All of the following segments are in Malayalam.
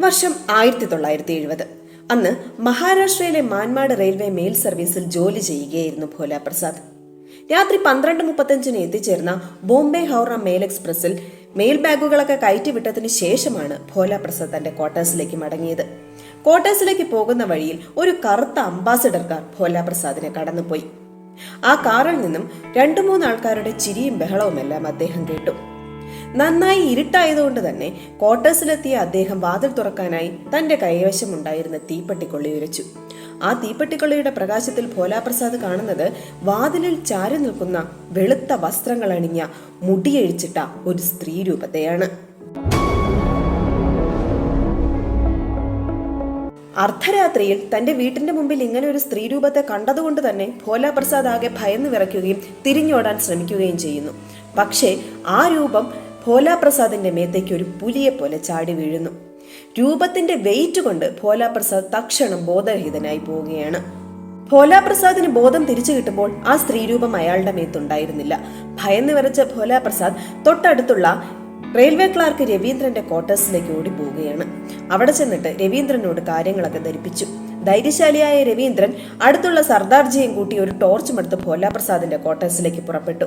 വർഷം ആയിരത്തി തൊള്ളായിരത്തി എഴുപത് അന്ന് മഹാരാഷ്ട്രയിലെ മാൻമാട് റെയിൽവേ മെയിൽ സർവീസിൽ ജോലി ചെയ്യുകയായിരുന്നു ഭോല പ്രസാദ്. രാത്രി പന്ത്രണ്ട് മുപ്പത്തഞ്ചിന് എത്തിച്ചേർന്ന ബോംബെ ഹൗറ മെയിൽ എക്സ്പ്രസിൽ മെയിൽ ബാഗുകളൊക്കെ കയറ്റിവിട്ടതിന് ശേഷമാണ് ഭോല പ്രസാദ് തന്റെ ക്വാർട്ടേഴ്സിലേക്ക് മടങ്ങിയത്. ക്വാർട്ടേഴ്സിലേക്ക് പോകുന്ന വഴിയിൽ ഒരു കറുത്ത അംബാസിഡർ കാർ ഭോല പ്രസാദിനെ കടന്നുപോയി. ആ കാറിൽ നിന്നും രണ്ടു മൂന്ന് ആൾക്കാരുടെ ചിരിയും ബഹളവുമെല്ലാം അദ്ദേഹം കേട്ടു. നന്നായി ഇരുട്ടായതുകൊണ്ട് തന്നെ ക്വാർട്ടേഴ്സിലെത്തിയ അദ്ദേഹം വാതിൽ തുറക്കാനായി തന്റെ കൈവശമുണ്ടായിരുന്ന തീപ്പെട്ടിക്കൊള്ളി ഉരച്ചു. ആ തീപ്പെട്ടിക്കൊള്ളിയുടെ പ്രകാശത്തിൽ ഭോലാപ്രസാദ് കാണുന്നത് വാതിലിൽ ചാരി നിൽക്കുന്ന വെളുത്ത വസ്ത്രങ്ങൾ അണിഞ്ഞ മുടിയഴിച്ചിട്ട ഒരു സ്ത്രീ രൂപത്തെയാണ്. അർദ്ധരാത്രിയിൽ തന്റെ വീട്ടിന്റെ മുമ്പിൽ ഇങ്ങനെ ഒരു സ്ത്രീ രൂപത്തെ കണ്ടതുകൊണ്ട് തന്നെ ഭോലാപ്രസാദ് ആകെ ഭയന്ന് വിറയ്ക്കുകയും തിരിഞ്ഞോടാൻ ശ്രമിക്കുകയും ചെയ്യുന്നു. പക്ഷേ ആ രൂപം ഭോല പ്രസാദിന്റെ മേത്തേക്ക് ഒരു പുലിയെ പോലെ ചാടി വീഴുന്നു. രൂപത്തിന്റെ വെയിറ്റ് കൊണ്ട് ഭോലാപ്രസാദ് തക്ഷണം ബോധരഹിതനായി പോവുകയാണ്. ഭോലാപ്രസാദിന് ബോധം തിരിച്ചു കിട്ടുമ്പോൾ ആ സ്ത്രീരൂപം അയാളുടെ മേത്തുണ്ടായിരുന്നില്ല ഭയന്ന് വരച്ച ഭോലാപ്രസാദ് തൊട്ടടുത്തുള്ള റെയിൽവേ ക്ലാർക്ക് രവീന്ദ്രന്റെ ക്വാർട്ടേഴ്സിലേക്ക് ഓടി പോവുകയാണ് അവിടെ ചെന്നിട്ട് രവീന്ദ്രനോട് കാര്യങ്ങളൊക്കെ ധരിപ്പിച്ചു. ധൈര്യശാലിയായ രവീന്ദ്രൻ അടുത്തുള്ള സർദാർജിയും കൂട്ടി ഒരു ടോർച്ചുമെടുത്ത് ഭോലാപ്രസാദിന്റെ ക്വാർട്ടേഴ്സിലേക്ക് പുറപ്പെട്ടു.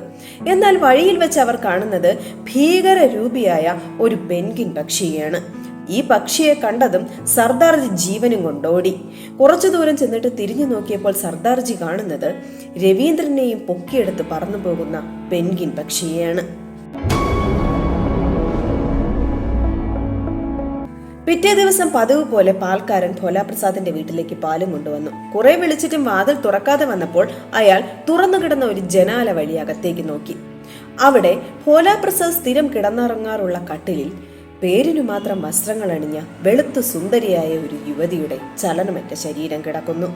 എന്നാൽ വഴിയിൽ വെച്ച് അവർ കാണുന്നത് ഭീകര രൂപിയായ ഒരു പെൻഗിൻ പക്ഷിയെയാണ്. ഈ പക്ഷിയെ കണ്ടതും സർദാർജി ജീവനും കൊണ്ടോടി. കുറച്ചു ദൂരം ചെന്നിട്ട് തിരിഞ്ഞു നോക്കിയപ്പോൾ സർദാർജി കാണുന്നത് രവീന്ദ്രനെയും പൊക്കിയെടുത്ത് പറന്നു പോകുന്ന പെൻഗിൻ പക്ഷിയെയാണ്. പിറ്റേ ദിവസം പതിവ് പോലെ പാൽക്കാരൻ ഭോലാപ്രസാദിന്റെ വീട്ടിലേക്ക് പാലും കൊണ്ടുവന്നു. കുറെ വിളിച്ചിട്ടും വാതിൽ തുറക്കാതെ വന്നപ്പോൾ അയാൾ തുറന്നു കിടന്ന ഒരു ജനാല വഴി അകത്തേക്ക് നോക്കി. അവിടെ ഭോലാപ്രസാദ് സ്ഥിരം കിടന്നിറങ്ങാറുള്ള കട്ടിലിൽ പേരിനു മാത്രം വസ്ത്രങ്ങൾ അണിഞ്ഞ വെളുത്തു സുന്ദരിയായ ഒരു യുവതിയുടെ ചലനമറ്റ ശരീരം കിടക്കുന്നു.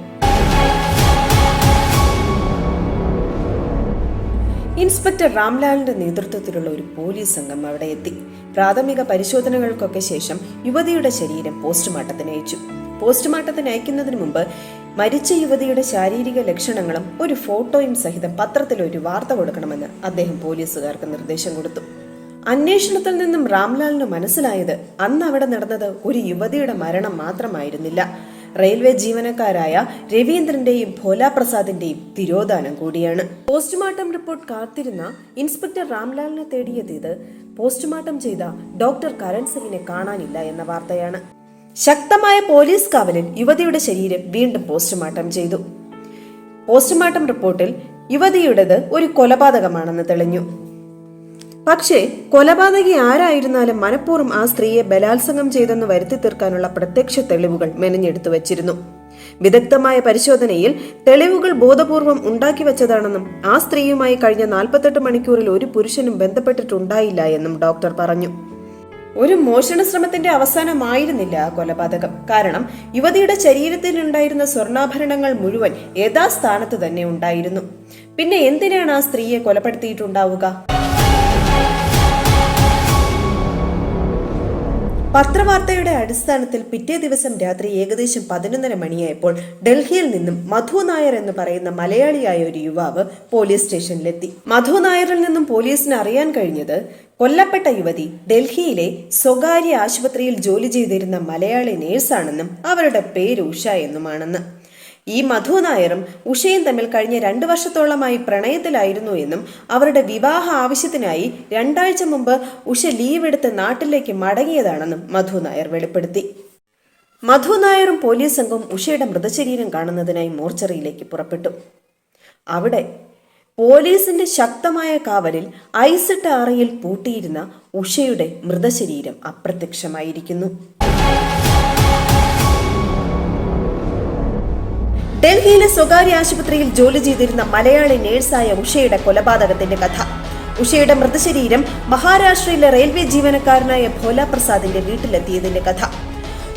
ഇൻസ്പെക്ടർ രാംലാലിന്റെ നേതൃത്വത്തിലുള്ള ഒരു പോലീസ് സംഘം അവിടെ എത്തി. പ്രാഥമിക പരിശോധനകൾക്കൊക്കെ ശേഷം യുവതിയുടെ ശരീരം പോസ്റ്റ്മോർട്ടത്തിന് അയച്ചു. പോസ്റ്റ്മോർട്ടത്തിന് അയക്കുന്നതിന് മുമ്പ് മരിച്ച യുവതിയുടെ ശാരീരിക ലക്ഷണങ്ങളും ഒരു ഫോട്ടോയും സഹിതം പത്രത്തിൽ ഒരു വാർത്ത കൊടുക്കണമെന്ന് അദ്ദേഹം പോലീസുകാർക്ക് നിർദ്ദേശം കൊടുത്തു. അന്വേഷണത്തിൽ നിന്നും രാംലാലിന് മനസ്സിലായത് അന്ന് അവിടെ നടന്നത് ഒരു യുവതിയുടെ മരണം മാത്രമായിരുന്നില്ല. റെയിൽവേ ജീവനക്കാരായ രവീന്ദ്രന്റെയും ഭോലാപ്രസാദിന്റെയും തിരോധാനം കൂടിയാണ്. പോസ്റ്റ്മോർട്ടം റിപ്പോർട്ട് കാത്തിരുന്ന ഇൻസ്പെക്ടർ രാംലാലിനെ തേടിയെത്തിയത് പോസ്റ്റ്മോർട്ടം ചെയ്ത ഡോക്ടർ കരൺ സിംഗിനെ കാണാനില്ല എന്ന വാർത്തയാണ്. ശക്തമായ പോലീസ് കാവലിൽ യുവതിയുടെ ശരീരം വീണ്ടും പോസ്റ്റ്മോർട്ടം ചെയ്തു. പോസ്റ്റ്മോർട്ടം റിപ്പോർട്ടിൽ യുവതിയുടേത് ഒരു കൊലപാതകമാണെന്ന് തെളിഞ്ഞു. പക്ഷേ കൊലപാതകി ആരായിരുന്നാലും മനഃപൂർവം ആ സ്ത്രീയെ ബലാത്സംഗം ചെയ്തെന്ന് വരുത്തി തീർക്കാനുള്ള പ്രത്യക്ഷ തെളിവുകൾ മെനഞ്ഞെടുത്തു വച്ചിരുന്നു. വിദഗ്ധമായ പരിശോധനയിൽ തെളിവുകൾ ബോധപൂർവം ഉണ്ടാക്കി വെച്ചതാണെന്നും ആ സ്ത്രീയുമായി കഴിഞ്ഞ നാൽപ്പത്തെട്ട് മണിക്കൂറിൽ ഒരു പുരുഷനും ബന്ധപ്പെട്ടിട്ടുണ്ടായില്ല എന്നും ഡോക്ടർ പറഞ്ഞു. ഒരു മോഷണ ശ്രമത്തിന്റെ അവസാനമായിരുന്നില്ല ആ കൊലപാതകം. കാരണം യുവതിയുടെ ശരീരത്തിൽ ഉണ്ടായിരുന്ന സ്വർണാഭരണങ്ങൾ മുഴുവൻ യഥാസ്ഥാനത്ത് തന്നെ ഉണ്ടായിരുന്നു. പിന്നെ എന്തിനാണ് ആ സ്ത്രീയെ കൊലപ്പെടുത്തിയിട്ടുണ്ടാവുക? പത്രവാർത്തയുടെ അടിസ്ഥാനത്തിൽ പിറ്റേ ദിവസം രാത്രി ഏകദേശം പതിനൊന്നര മണിയായപ്പോൾ ഡൽഹിയിൽ നിന്നും മധു നായർ എന്ന് പറയുന്ന മലയാളിയായ ഒരു യുവാവ് പോലീസ് സ്റ്റേഷനിലെത്തി. മധു നായറിൽ നിന്നും പോലീസിന് അറിയാൻ കഴിഞ്ഞത് കൊല്ലപ്പെട്ട യുവതി ഡൽഹിയിലെ സ്വകാര്യ ആശുപത്രിയിൽ ജോലി ചെയ്തിരുന്ന മലയാളി നേഴ്സാണെന്നും അവരുടെ പേര് ഉഷ എന്നുമാണെന്ന്. ഈ മധു നായരും ഉഷയും തമ്മിൽ കഴിഞ്ഞ രണ്ടു വർഷത്തോളമായി പ്രണയത്തിലായിരുന്നു എന്നും അവരുടെ വിവാഹ ആവശ്യത്തിനായി രണ്ടാഴ്ച മുമ്പ് ഉഷ ലീവ് എടുത്ത് നാട്ടിലേക്ക് മടങ്ങിയതാണെന്നും മധു നായർ വെളിപ്പെടുത്തി. മധു നായരും പോലീസ് സംഘവും ഉഷയുടെ മൃതശരീരം കാണുന്നതിനായി മോർച്ചറിയിലേക്ക് പുറപ്പെട്ടു. അവിടെ പോലീസിന്റെ ശക്തമായ കാവലിൽ ഐസിട്ട അറയിൽ പൂട്ടിയിരുന്ന ഉഷയുടെ മൃതശരീരം അപ്രത്യക്ഷമായിരിക്കുന്നു. ഡൽഹിയിലെ സ്വകാര്യ ആശുപത്രിയിൽ ജോലി ചെയ്തിരുന്ന മലയാളി നേഴ്സായ ഉഷയുടെ കൊലപാതകത്തിന്റെ കഥ. ഉഷയുടെ മൃതശരീരം മഹാരാഷ്ട്രയിലെ റെയിൽവേ ജീവനക്കാരനായ ഭോല പ്രസാദിന്റെ വീട്ടിലെത്തിയതിന്റെ കഥ.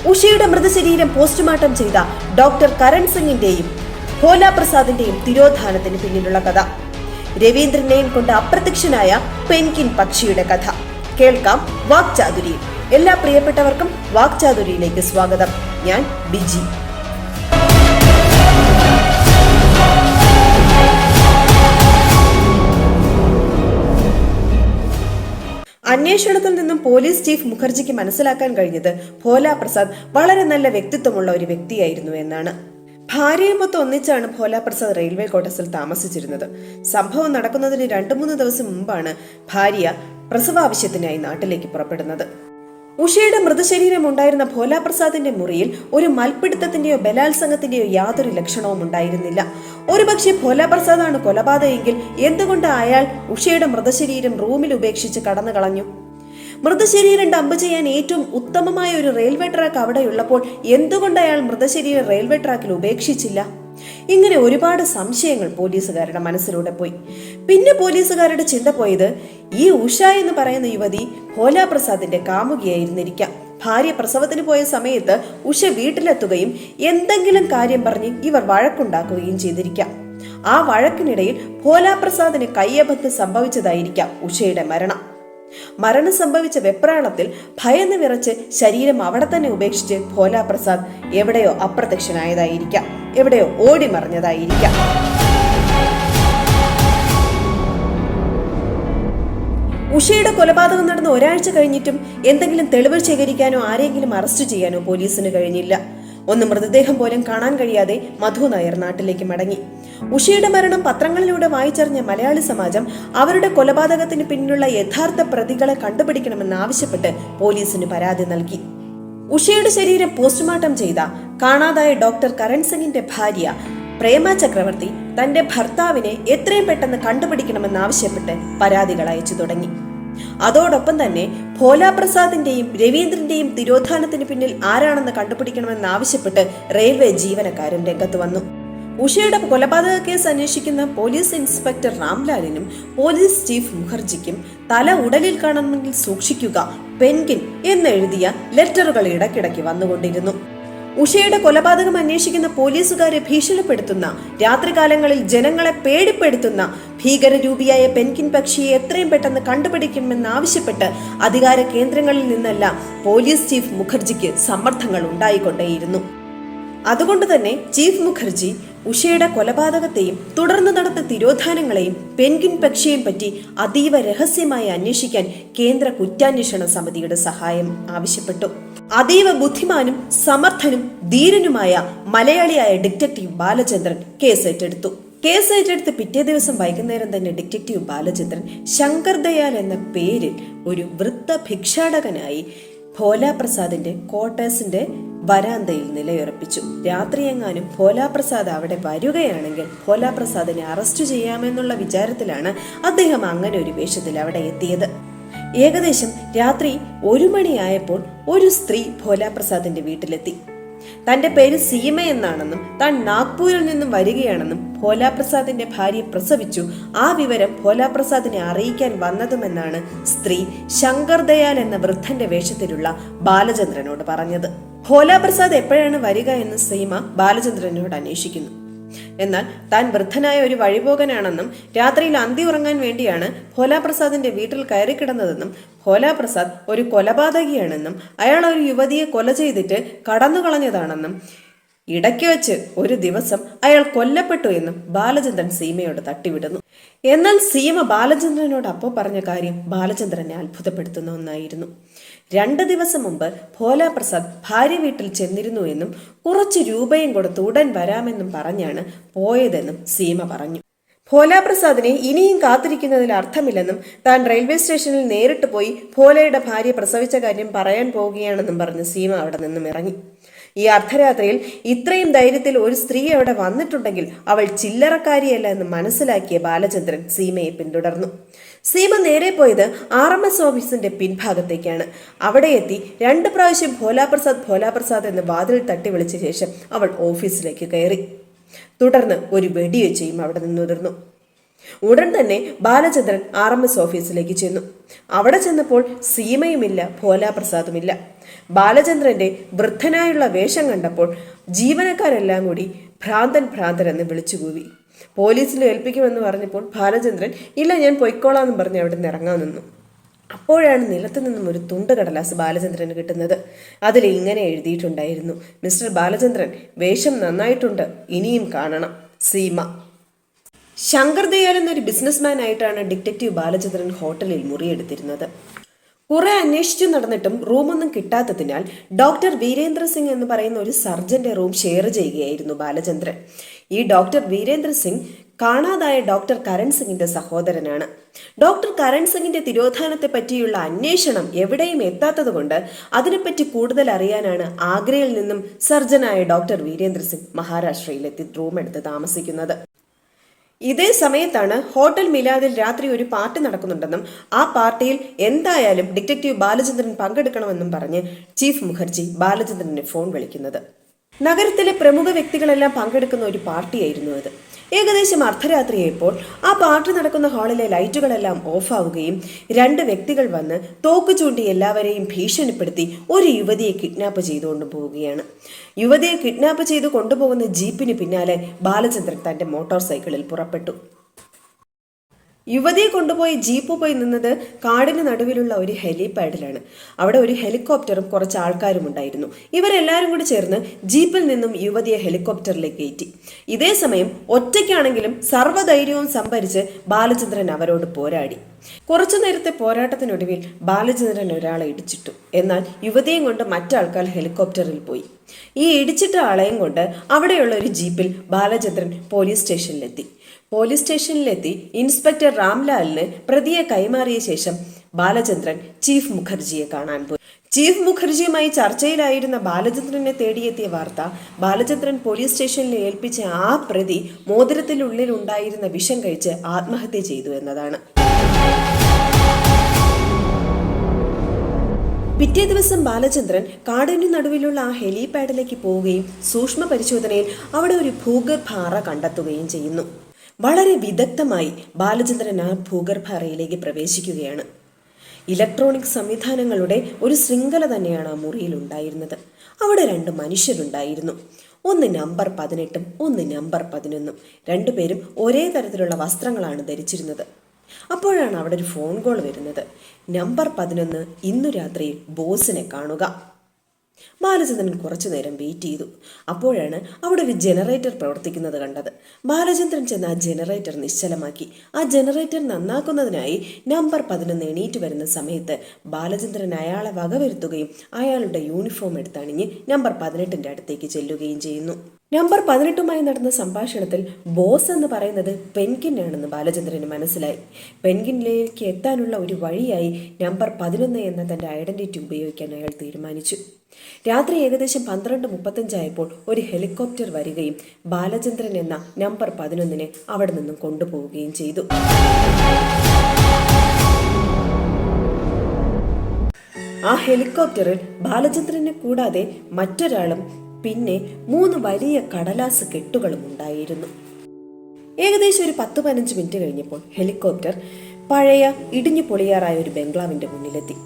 ഉഷയുടെ മൃതശരീരം പോസ്റ്റ്മോർട്ടം ചെയ്ത ഡോക്ടർ കരൺ സിംഗിന്റെയും ഭോല പ്രസാദിന്റെയും തിരോധാനത്തിന് പിന്നിലുള്ള കഥ. രവീന്ദ്രനെയും കൊണ്ട് അപ്രത്യക്ഷനായ പെൻകിൻ പക്ഷിയുടെ കഥ. കേൾക്കാം വാക്ചാതുരിയിൽ. എല്ലാ പ്രിയപ്പെട്ടവർക്കും വാക്ചാതുരിയിലേക്ക് സ്വാഗതം. ഞാൻ ബിജി. അന്വേഷണത്തിൽ നിന്നും പോലീസ് ചീഫ് മുഖർജിക്ക് മനസ്സിലാക്കാൻ കഴിഞ്ഞത് ഭോല പ്രസാദ് വളരെ നല്ല വ്യക്തിത്വമുള്ള ഒരു വ്യക്തിയായിരുന്നു എന്നാണ്. ഭാര്യയുമൊത്ത് ഒന്നിച്ചാണ് ഭോല പ്രസാദ് റെയിൽവേ കോട്ടസിൽ താമസിച്ചിരുന്നത്. സംഭവം നടക്കുന്നതിന് രണ്ടു മൂന്ന് ദിവസം മുമ്പാണ് ഭാര്യ പ്രസവാവശ്യത്തിനായി നാട്ടിലേക്ക് പുറപ്പെടുന്നത്. ഉഷയുടെ മൃതശരീരം ഉണ്ടായിരുന്ന ഭോലാപ്രസാദിന്റെ മുറിയിൽ ഒരു മൽപിടുത്തത്തിന്റെയോ ബലാത്സംഗത്തിന്റെയോ യാതൊരു ലക്ഷണവും ഉണ്ടായിരുന്നില്ല. ഒരുപക്ഷെ ഭോലാപ്രസാദാണ് കൊലപാതകമെങ്കിൽ എന്തുകൊണ്ട് അയാൾ ഉഷയുടെ മൃതശരീരം റൂമിൽ ഉപേക്ഷിച്ച് കടന്നു കളഞ്ഞു? മൃതശരീരം ഡംപ് ചെയ്യാൻ ഏറ്റവും ഉത്തമമായ ഒരു റെയിൽവേ ട്രാക്ക് അവിടെയുള്ളപ്പോൾ എന്തുകൊണ്ട് അയാൾ മൃതശരീരം റെയിൽവേ ട്രാക്കിൽ ഉപേക്ഷിച്ചില്ല? ഇങ്ങനെ ഒരുപാട് സംശയങ്ങൾ പോലീസുകാരുടെ മനസ്സിലൂടെ പോയി. പിന്നെ പോലീസുകാരുടെ ചിന്ത പോയത് ഈ ഉഷ എന്ന് പറയുന്ന യുവതി ഹോല പ്രസാദിന്റെ കാമുകിയായിരുന്നിരിക്കാം. ഭാര്യ പ്രസവത്തിന് പോയ സമയത്ത് ഉഷ വീട്ടിലെത്തുകയും എന്തെങ്കിലും കാര്യം പറഞ്ഞ് ഇവർ വഴക്കുണ്ടാക്കുകയും ചെയ്തിരിക്കാം. ആ വഴക്കിനിടയിൽ ഭോലാപ്രസാദിന് കയ്യബദ്ധം സംഭവിച്ചതായിരിക്കാം ഉഷയുടെ മരണം. മരണം സംഭവിച്ച വെപ്രാളത്തിൽ ഭയന്ന് വിറച്ച് ശരീരം അവിടെ തന്നെ ഉപേക്ഷിച്ച് ഭോലാ പ്രസാദ് എവിടെയോ അപ്രത്യക്ഷനായതായിരിക്കാം. എവിടെയോ ഓടി മറിഞ്ഞതായിരിക്കാം ഉഷയുടെ കൊലപാതകം നടന്ന ഒരാഴ്ച കഴിഞ്ഞിട്ടും എന്തെങ്കിലും തെളിവ് ശേഖരിക്കാനോ ആരെങ്കിലും അറസ്റ്റ് ചെയ്യാനോ പോലീസിന് കഴിഞ്ഞില്ല. ഒന്ന് മൃതദേഹം പോലും കാണാൻ കഴിയാതെ മധു നായർ നാട്ടിലേക്ക് മടങ്ങി. ഉഷയുടെ മരണം പത്രങ്ങളിലൂടെ വായിച്ചറിഞ്ഞ മലയാളി സമാജം അവരുടെ കൊലപാതകത്തിന് പിന്നിലുള്ള യഥാർത്ഥ പ്രതികളെ കണ്ടുപിടിക്കണമെന്ന് ആവശ്യപ്പെട്ട് പോലീസിന് പരാതി നൽകി. ഉഷയുടെ ശരീരം പോസ്റ്റ്മോർട്ടം ചെയ്ത കാണാതായ ഡോക്ടർ കരൺ സിംഗിന്റെ ഭാര്യ പ്രേമ ചക്രവർത്തി തന്റെ ഭർത്താവിനെ എത്രയും പെട്ടെന്ന് കണ്ടുപിടിക്കണമെന്ന് ആവശ്യപ്പെട്ട് പരാതികൾ അയച്ചു തുടങ്ങി. അതോടൊപ്പം തന്നെ ഭോല പ്രസാദിന്റെയും രവീന്ദ്രന്റെയും തിരോധാനത്തിന് പിന്നിൽ ആരാണെന്ന് കണ്ടുപിടിക്കണമെന്ന് ആവശ്യപ്പെട്ട് റെയിൽവേ ജീവനക്കാരും രംഗത്ത് വന്നു. ഉഷയുടെ കൊലപാതക കേസ് അന്വേഷിക്കുന്ന പോലീസ് ഇൻസ്പെക്ടർ രാംലാലിനും പോലീസ് ചീഫ് മുഖർജിക്കും തല ഉടലിൽ കാണണമെങ്കിൽ സൂക്ഷിക്കുക പെൻഗിൻ എന്നെഴുതിയ ലെറ്ററുകൾ ഇടയ്ക്കിടയ്ക്ക് വന്നുകൊണ്ടിരുന്നു. ഉഷയുടെ കൊലപാതകം അന്വേഷിക്കുന്ന പോലീസുകാരെ ഭീഷണിപ്പെടുത്തുന്ന രാത്രികാലങ്ങളിൽ ജനങ്ങളെ പേടിപ്പെടുത്തുന്ന ഭീകരരൂപിയായ പെൻകിൻ പക്ഷിയെ എത്രയും പെട്ടെന്ന് കണ്ടുപിടിക്കണമെന്നാവശ്യപ്പെട്ട് അധികാര കേന്ദ്രങ്ങളിൽ നിന്നല്ല പോലീസ് ചീഫ് മുഖർജിക്ക് സമ്മർദ്ദങ്ങൾ ഉണ്ടായിക്കൊണ്ടേയിരുന്നു. അതുകൊണ്ട് തന്നെ ചീഫ് മുഖർജി ഉഷയുടെ കൊലപാതകത്തെയും തുടർന്ന് നടന്ന തിരോധാനങ്ങളെയും പെൻഗിൻ പക്ഷിയെയും പറ്റി അതീവ രഹസ്യമായി അന്വേഷിക്കാൻ കേന്ദ്ര കുറ്റാന്വേഷണ സമിതിയുടെ സഹായം ആവശ്യപ്പെട്ടു. അതീവ ബുദ്ധിമാനും സമർത്ഥനും ധീരനുമായ മലയാളിയായ ഡിറ്റക്റ്റീവ് ബാലചന്ദ്രൻ കേസ് ഏറ്റെടുത്തു കേസ് ഏറ്റെടുത്ത് പിറ്റേ ദിവസം വൈകുന്നേരം തന്നെ ഡിറ്റക്റ്റീവ് ബാലചന്ദ്രൻ ശങ്കർ ദയാൽ എന്ന പേരിൽ ഒരു വൃത്ത ഭിക്ഷാടകനായി ഭോലാപ്രസാദിന്റെ ക്വാർട്ടേഴ്സിന്റെ വരാന്തയിൽ നിലയുറപ്പിച്ചു. രാത്രിയെങ്ങാനും ഭോലാപ്രസാദ് അവിടെ വരികയാണെങ്കിൽ ഭോലാപ്രസാദിനെ അറസ്റ്റ് ചെയ്യാമെന്നുള്ള വിചാരത്തിലാണ് അദ്ദേഹം അങ്ങനെ ഒരു വേഷത്തിൽ അവിടെ എത്തിയത്. ഏകദേശം രാത്രി ഒരു മണിയായപ്പോൾ ഒരു സ്ത്രീ ഭോലാപ്രസാദിന്റെ വീട്ടിലെത്തി. തന്റെ പേര് സീമ എന്നാണെന്നും താൻ നാഗ്പൂരിൽ നിന്നും വരികയാണെന്നും ഭോലാപ്രസാദിന്റെ ഭാര്യ പ്രസവിച്ചു. ആ വിവരം ഭോലാപ്രസാദിനെ അറിയിക്കാൻ വന്നതുമെന്നാണ് സ്ത്രീ ശങ്കർ ദയാൽ എന്ന വൃദ്ധന്റെ വേഷത്തിലുള്ള ബാലചന്ദ്രനോട് പറഞ്ഞത്. ഭോലാപ്രസാദ് എപ്പോഴാണ് വരിക എന്ന് സീമ ബാലചന്ദ്രനോട് അന്വേഷിക്കുന്നു. എന്നാൽ താൻ വൃദ്ധനായ ഒരു വഴിപോകനാണെന്നും രാത്രിയിൽ അന്തി ഉറങ്ങാൻ വേണ്ടിയാണ് ഭോലാപ്രസാദിന്റെ വീട്ടിൽ കയറി കിടന്നതെന്നും ഭോലാപ്രസാദ് ഒരു കൊലപാതകിയാണെന്നും അയാൾ ഒരു യുവതിയെ കൊല ചെയ്തിട്ട് കടന്നു കളഞ്ഞതാണെന്നും ഇടയ്ക്ക് വെച്ച് ഒരു ദിവസം അയാൾ കൊല്ലപ്പെട്ടു എന്നും ബാലചന്ദ്രൻ സീമയോട് തട്ടിവിടുന്നു. എന്നാൽ സീമ ബാലചന്ദ്രനോട് അപ്പോൾ പറഞ്ഞ കാര്യം ബാലചന്ദ്രനെ അത്ഭുതപ്പെടുത്തുന്ന ഒന്നായിരുന്നു. രണ്ട് ദിവസം മുമ്പ് ഭോല പ്രസാദ് ഭാര്യ വീട്ടിൽ ചെന്നിരുന്നു എന്നും കുറച്ച് രൂപയും കൊടുത്ത് ഉടൻ വരാമെന്നും പറഞ്ഞാണ് പോയതെന്നും സീമ പറഞ്ഞു. ഭോലാപ്രസാദിനെ ഇനിയും കാത്തിരിക്കുന്നതിൽ അർത്ഥമില്ലെന്നും താൻ റെയിൽവേ സ്റ്റേഷനിൽ നേരിട്ട് പോയി ഭോലയുടെ ഭാര്യ പ്രസവിച്ച കാര്യം പറയാൻ പോവുകയാണെന്നും പറഞ്ഞ് സീമ അവിടെ നിന്നും ഇറങ്ങി. ഈ അർദ്ധരാത്രിയിൽ ഇത്രയും ധൈര്യത്തിൽ ഒരു സ്ത്രീ അവിടെ വന്നിട്ടുണ്ടെങ്കിൽ അവൾ ചില്ലറക്കാരിയല്ല എന്ന് മനസ്സിലാക്കിയ ബാലചന്ദ്രൻ സീമയെ പിന്തുടർന്നു. സീമ നേരെ പോയത് ആർ എം എസ് ഓഫീസിന്റെ പിൻഭാഗത്തേക്കാണ്. അവിടെ എത്തി രണ്ട് പ്രാവശ്യം ഭോലാപ്രസാദ് ഭോലാപ്രസാദ് എന്ന് വാതിൽ തട്ടി വിളിച്ച ശേഷം അവൾ ഓഫീസിലേക്ക് കയറി. തുടർന്ന് ഒരു വെടിവെച്ചയും അവിടെ നിന്നുതിർന്നു ഉടൻ തന്നെ ബാലചന്ദ്രൻ ആർ എം എസ് ഓഫീസിലേക്ക് ചെന്നു. അവിടെ ചെന്നപ്പോൾ സീമയുമില്ല ഭോലാപ്രസാദുമില്ല. ബാലചന്ദ്രന്റെ വൃദ്ധനായുള്ള വേഷം കണ്ടപ്പോൾ ജീവനക്കാരെല്ലാം കൂടി ഭ്രാന്തൻ ഭ്രാന്തൻ എന്ന് വിളിച്ചുകൂവി. പോലീസിൽ ഏൽപ്പിക്കുമെന്ന് പറഞ്ഞപ്പോൾ ബാലചന്ദ്രൻ ഇല്ല ഞാൻ പൊയ്ക്കോളാമെന്ന് പറഞ്ഞ് അവിടെ നിന്ന് ഇറങ്ങാൻ നിന്നു. അപ്പോഴാണ് നിലത്തു നിന്നും ഒരു തുണ്ട് കടലാസ് ബാലചന്ദ്രന് കിട്ടുന്നത്. അതിൽ ഇങ്ങനെ എഴുതിയിട്ടുണ്ടായിരുന്നു മിസ്റ്റർ ബാലചന്ദ്രൻ വേഷം നന്നായിട്ടുണ്ട് ഇനിയും കാണണം. സീമ. ശങ്കർ ദയാൽ എന്നൊരു ബിസിനസ്മാൻ ആയിട്ടാണ് ഡിറ്റക്റ്റീവ് ബാലചന്ദ്രൻ ഹോട്ടലിൽ മുറിയെടുത്തിരുന്നത്. കുറെ അന്വേഷിച്ചു നടന്നിട്ടും റൂമൊന്നും കിട്ടാത്തതിനാൽ ഡോക്ടർ വീരേന്ദ്ര സിംഗ് എന്ന് പറയുന്ന ഒരു സർജന്റെ റൂം ഷെയർ ചെയ്യുകയായിരുന്നു ബാലചന്ദ്രൻ. ഈ ഡോക്ടർ വീരേന്ദ്ര സിംഗ് കാണാതായ ഡോക്ടർ കരൺ സിംഗിന്റെ സഹോദരനാണ്. ഡോക്ടർ കരൺ സിംഗിന്റെ തിരോധാനത്തെ പറ്റിയുള്ള അന്വേഷണം എവിടെയും എത്താത്തതുകൊണ്ട് അതിനെപ്പറ്റി കൂടുതൽ അറിയാനാണ് ആഗ്രയിൽ നിന്നും സർജനായ ഡോക്ടർ വീരേന്ദ്ര സിംഗ് മഹാരാഷ്ട്രയിലെത്തി റൂം എടുത്ത് താമസിക്കുന്നത്. ഇതേ സമയത്താണ് ഹോട്ടൽ മിലാദിൽ രാത്രി ഒരു പാർട്ടി നടക്കുന്നുണ്ടെന്നും ആ പാർട്ടിയിൽ എന്തായാലും ഡിറ്റക്റ്റീവ് ബാലചന്ദ്രൻ പങ്കെടുക്കണമെന്നും പറഞ്ഞ് ചീഫ് മുഖർജി ബാലചന്ദ്രനെ ഫോൺ വിളിക്കുന്നത്. നഗരത്തിലെ പ്രമുഖ വ്യക്തികളെല്ലാം പങ്കെടുക്കുന്ന ഒരു പാർട്ടിയായിരുന്നു അത്. ഏകദേശം അർദ്ധരാത്രിയായപ്പോൾ ആ പാർട്ടി നടക്കുന്ന ഹാളിലെ ലൈറ്റുകളെല്ലാം ഓഫാവുകയും രണ്ട് വ്യക്തികൾ വന്ന് തോക്ക് ചൂണ്ടി എല്ലാവരെയും ഭീഷണിപ്പെടുത്തി ഒരു യുവതിയെ കിഡ്നാപ്പ് ചെയ്തുകൊണ്ട് പോവുകയാണ്. യുവതിയെ കിഡ്നാപ്പ് ചെയ്ത് കൊണ്ടുപോകുന്ന ജീപ്പിന് പിന്നാലെ ബാലചന്ദ്രൻ തന്റെ മോട്ടോർ സൈക്കിളിൽ പുറപ്പെട്ടു. യുവതിയെ കൊണ്ടുപോയി ജീപ്പ് പോയി നിന്നത് കാടിന് നടുവിലുള്ള ഒരു ഹെലിപാഡിലാണ്. അവിടെ ഒരു ഹെലികോപ്റ്ററും കുറച്ച് ആൾക്കാരും ഉണ്ടായിരുന്നു. ഇവരെല്ലാവരും കൂടി ചേർന്ന് ജീപ്പിൽ നിന്നും യുവതിയെ ഹെലികോപ്റ്ററിലേക്ക് കയറ്റി. ഇതേ സമയം ഒറ്റയ്ക്കാണെങ്കിലും സർവധൈര്യവും സംഭരിച്ച് ബാലചന്ദ്രൻ അവരോട് പോരാടി. കുറച്ചു നേരത്തെ പോരാട്ടത്തിനൊടുവിൽ ബാലചന്ദ്രൻ ഒരാളെ ഇടിച്ചിട്ടു. എന്നാൽ യുവതിയും കൊണ്ട് മറ്റാൾക്കാർ ഹെലികോപ്റ്ററിൽ പോയി. ഈ ഇടിച്ചിട്ട ആളെയും കൊണ്ട് അവിടെയുള്ള ഒരു ജീപ്പിൽ ബാലചന്ദ്രൻ പോലീസ് സ്റ്റേഷനിലെത്തി. പോലീസ് സ്റ്റേഷനിലെത്തി ഇൻസ്പെക്ടർ രാംലാലിന് പ്രതിയെ കൈമാറിയ ശേഷം ബാലചന്ദ്രൻ ചീഫ് മുഖർജിയെ കാണാൻ പോയി. ചീഫ് മുഖർജിയുമായി ചർച്ചയിലായിരുന്ന ബാലചന്ദ്രനെ തേടിയെത്തിയ വാർത്ത ബാലചന്ദ്രൻ പോലീസ് സ്റ്റേഷനിൽ ഏൽപ്പിച്ച ആ പ്രതി മോതിരത്തിനുള്ളിൽ ഉണ്ടായിരുന്ന വിഷം കഴിച്ച് ആത്മഹത്യ ചെയ്തു എന്നതാണ്. പിറ്റേ ദിവസം ബാലചന്ദ്രൻ കാടിന് നടുവിലുള്ള ആ ഹെലിപാഡിലേക്ക് പോവുകയും സൂക്ഷ്മ പരിശോധനയിൽ അവിടെ ഒരു ഭൂഗർഭ അറ കണ്ടെത്തുകയും ചെയ്യുന്നു. വളരെ വിദഗ്ധമായി ബാലചന്ദ്രൻ ആ ഭൂഗർഭ അറയിലേക്ക് പ്രവേശിക്കുകയാണ്. ഇലക്ട്രോണിക് സംവിധാനങ്ങളുടെ ഒരു ശൃംഖല തന്നെയാണ് ആ മുറിയിൽ ഉണ്ടായിരുന്നത്. അവിടെ രണ്ട് മനുഷ്യരുണ്ടായിരുന്നു. ഒന്ന് നമ്പർ പതിനെട്ടും ഒന്ന് നമ്പർ പതിനൊന്നും. രണ്ടുപേരും ഒരേ തരത്തിലുള്ള വസ്ത്രങ്ങളാണ് ധരിച്ചിരുന്നത്. അപ്പോഴാണ് അവിടെ ഒരു ഫോൺ കോൾ വരുന്നത്. നമ്പർ പതിനൊന്ന് ഇന്നു രാത്രി ബോസിനെ കാണുക. ബാലചന്ദ്രൻ കുറച്ചു നേരം വെയിറ്റ് ചെയ്തു. അപ്പോഴാണ് അവിടെ ഒരു ജനറേറ്റർ പ്രവർത്തിക്കുന്നത് കണ്ടത്. ബാലചന്ദ്രൻ ചെന്ന് ആ ജനറേറ്റർ നിശ്ചലമാക്കി. ആ ജനറേറ്റർ നന്നാക്കുന്നതിനായി നമ്പർ പതിനൊന്ന് എണീറ്റ് വരുന്ന സമയത്ത് ബാലചന്ദ്രൻ അയാളെ വകവരുത്തുകയും അയാളുടെ യൂണിഫോം എടുത്തണിഞ്ഞ് നമ്പർ പതിനെട്ടിന്റെ അടുത്തേക്ക് ചെല്ലുകയും ചെയ്യുന്നു. നമ്പർ പതിനെട്ടുമായി നടന്ന സംഭാഷണത്തിൽ ബോസ് എന്ന് പറയുന്നത് പെൻകിൻ ആണെന്ന് ബാലചന്ദ്രന് മനസ്സിലായി. പെൻകിനിലേക്ക് എത്താനുള്ള ഒരു വഴിയായി നമ്പർ പതിനൊന്ന് എന്ന തന്റെ ഐഡന്റിറ്റി ഉപയോഗിക്കാൻ അയാൾ തീരുമാനിച്ചു. രാത്രി ഏകദേശം പന്ത്രണ്ട് മുപ്പത്തഞ്ചായപ്പോൾ ഒരു ഹെലികോപ്റ്റർ വരികയും ബാലചന്ദ്രൻ എന്ന നമ്പർ പതിനൊന്നിനെ അവിടെ നിന്നും കൊണ്ടുപോവുകയും ചെയ്തു. ആ ഹെലികോപ്റ്ററിൽ ബാലചന്ദ്രനെ കൂടാതെ മറ്റൊരാളും പിന്നെ മൂന്ന് വലിയ കടലാസ് കെട്ടുകളും ഉണ്ടായിരുന്നു. ഏകദേശം ഒരു പത്ത് പതിനഞ്ച് മിനിറ്റ് കഴിഞ്ഞപ്പോൾ ഹെലികോപ്റ്റർ പഴയ ഇടിഞ്ഞു പൊളിയാറായ ഒരു ബംഗ്ലാവിന്റെ മുന്നിലെത്തി.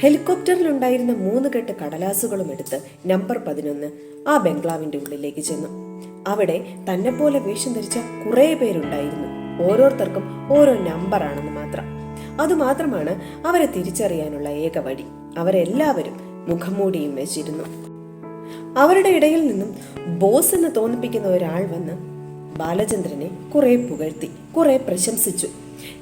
ഹെലികോപ്റ്ററിലുണ്ടായിരുന്ന മൂന്ന് കെട്ട് കടലാസുകളും എടുത്ത് നമ്പർ പതിനൊന്ന് ആ ബംഗ്ലാവിന്റെ ഉള്ളിലേക്ക് ചെന്നു. അവിടെ തന്നെ പോലെ വേഷം ധരിച്ച കുറേ പേരുണ്ടായിരുന്നു. ഓരോരുത്തർക്കും ഓരോ നമ്പറാണെന്ന് മാത്രം. അതുമാത്രമാണ് അവരെ തിരിച്ചറിയാനുള്ള ഏക വഴി. അവരെല്ലാവരും മുഖംമൂടിയും വെച്ചിരുന്നു. അവരുടെ ഇടയിൽ നിന്നും ബോസ് എന്ന് തോന്നിപ്പിക്കുന്ന ഒരാൾ വന്ന് ബാലചന്ദ്രനെ കുറെ പുകഴ്ത്തി കുറെ പ്രശംസിച്ചു.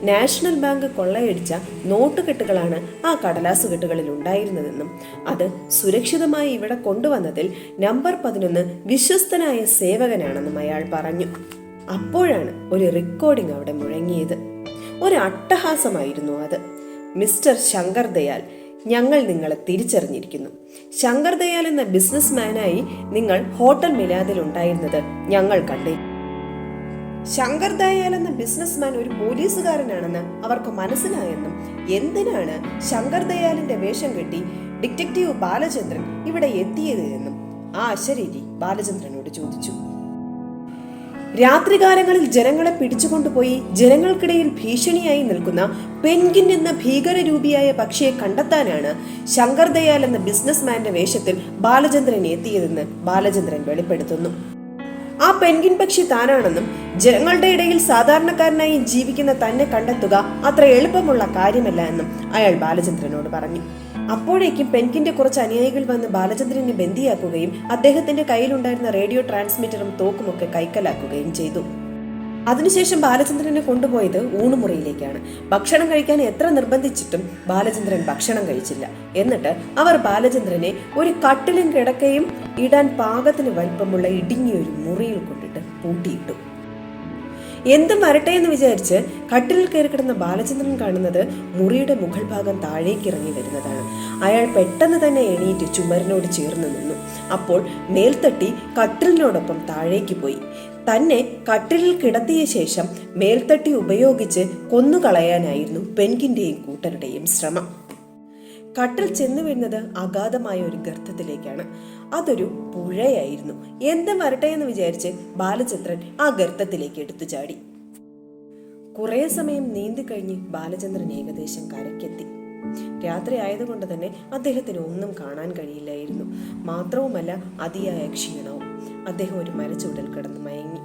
നാഷണൽ ബാങ്ക് കൊള്ളയടിച്ച നോട്ടുകെട്ടുകളാണ് ആ കടലാസ് കെട്ടുകളിൽ ഉണ്ടായിരുന്നതെന്നും അത് സുരക്ഷിതമായി ഇവിടെ കൊണ്ടുവന്നതിൽ നമ്പർ പതിനൊന്ന് വിശ്വസ്തനായ സേവകനാണെന്നും അയാൾ പറഞ്ഞു. അപ്പോഴാണ് ഒരു റെക്കോർഡിംഗ് അവിടെ മുഴങ്ങിയത്. ഒരു അട്ടഹാസമായിരുന്നു അത്. മിസ്റ്റർ ശങ്കർ ദയാൽ ഞങ്ങൾ നിങ്ങളെ തിരിച്ചറിഞ്ഞിരിക്കുന്നു. ശങ്കർ ദയാൽ എന്ന ബിസിനസ് മാനായി നിങ്ങൾ ഹോട്ടൽ മിലാദിൽ ഉണ്ടായിരുന്നത് ഞങ്ങൾ കണ്ടേ. ശങ്കർ ദയാൽ എന്ന ബിസിനസ്മാൻ ഒരു പോലീസുകാരനാണെന്ന് അവർക്ക് മനസ്സിലായെന്നും എന്തിനാണ് ശങ്കർ ദയാലിന്റെ വേഷം കെട്ടി ഡിറ്റക്റ്റീവ് ബാലചന്ദ്രൻ ഇവിടെ എത്തിയത് എന്നും ആ അശരീരി ബാലചന്ദ്രനോട് ചോദിച്ചു. രാത്രികാലങ്ങളിൽ ജനങ്ങളെ പിടിച്ചുകൊണ്ടുപോയി ജനങ്ങൾക്കിടയിൽ ഭീഷണിയായി നിൽക്കുന്ന പെൻഗിൻ എന്ന ഭീകരരൂപിയായ പക്ഷിയെ കണ്ടെത്താനാണ് ശങ്കർ ദയാൽ എന്ന ബിസിനസ്മാന്റെ വേഷത്തിൽ ബാലചന്ദ്രൻ എത്തിയതെന്ന് ബാലചന്ദ്രൻ വെളിപ്പെടുത്തുന്നു. ആ പെൻഗിൻ പക്ഷി താനാണെന്നും ജനങ്ങളുടെ ഇടയിൽ സാധാരണക്കാരനായി ജീവിക്കുന്ന തന്നെ കണ്ടെത്തുക അത്ര എളുപ്പമുള്ള കാര്യമല്ല എന്നും അയാൾ ബാലചന്ദ്രനോട് പറഞ്ഞു. അപ്പോഴേക്കും പെൻകിന്റെ കുറച്ച് അനുയായികൾ വന്ന് ബാലചന്ദ്രനെ ബന്ദിയാക്കുകയും അദ്ദേഹത്തിന്റെ കയ്യിലുണ്ടായിരുന്ന റേഡിയോ ട്രാൻസ്മിറ്ററും തോക്കുമൊക്കെ കൈക്കലാക്കുകയും ചെയ്തു. അതിനുശേഷം ബാലചന്ദ്രനെ കൊണ്ടുപോയത് ഊണുമുറിയിലേക്കാണ്. ഭക്ഷണം കഴിക്കാൻ എത്ര നിർബന്ധിച്ചിട്ടും ബാലചന്ദ്രൻ ഭക്ഷണം കഴിച്ചില്ല. എന്നിട്ട് അവർ ബാലചന്ദ്രനെ ഒരു കട്ടിലും കിടക്കയും ഇടാൻ പാകത്തിന് വലിപ്പമുള്ള ഇടുങ്ങിയൊരു മുറിയിൽ കൊണ്ടിട്ട് പൂട്ടിയിട്ടു. എന്തും വരട്ടെ എന്ന് വിചാരിച്ച് കട്ടിലിൽ കയറി കിടന്ന ബാലചന്ദ്രൻ കാണുന്നത് മുറിയുടെ മുകൾ ഭാഗം താഴേക്ക് ഇറങ്ങി വരുന്നതാണ്. അയാൾ പെട്ടെന്ന് തന്നെ എണീറ്റ് ചുമരിനോട് ചേർന്ന് നിന്നു. അപ്പോൾ മേൽത്തട്ടി കട്ടിലിനോടൊപ്പം താഴേക്ക് പോയി. തന്നെ കിടത്തിയ ശേഷം മേൽത്തട്ടി ഉപയോഗിച്ച് കൊന്നുകളയാനായിരുന്നു പെൻകിന്റെയും കൂട്ടരുടെയും ശ്രമം. കട്ടിൽ ചെന്നു വീഴുന്നത് അഗാധമായ ഒരു ഗർത്തത്തിലേക്കാണ്. അതൊരു പുഴയായിരുന്നു. എന്ത് വരട്ടെ എന്ന് വിചാരിച്ച് ബാലചന്ദ്രൻ ആ ഗർത്തത്തിലേക്ക് എടുത്തു ചാടി. കുറേ സമയം നീന്തി കഴിഞ്ഞ് ബാലചന്ദ്രൻ ഏകദേശം കരക്കെത്തി രാത്രി ആയതുകൊണ്ട് തന്നെ അദ്ദേഹത്തിന് ഒന്നും കാണാൻ കഴിയില്ലായിരുന്നു. മാത്രവുമല്ല അതിയായ ക്ഷീണവും അദ്ദേഹം ഒരു മരച്ചുവടിൽ കിടന്ന് മയങ്ങി.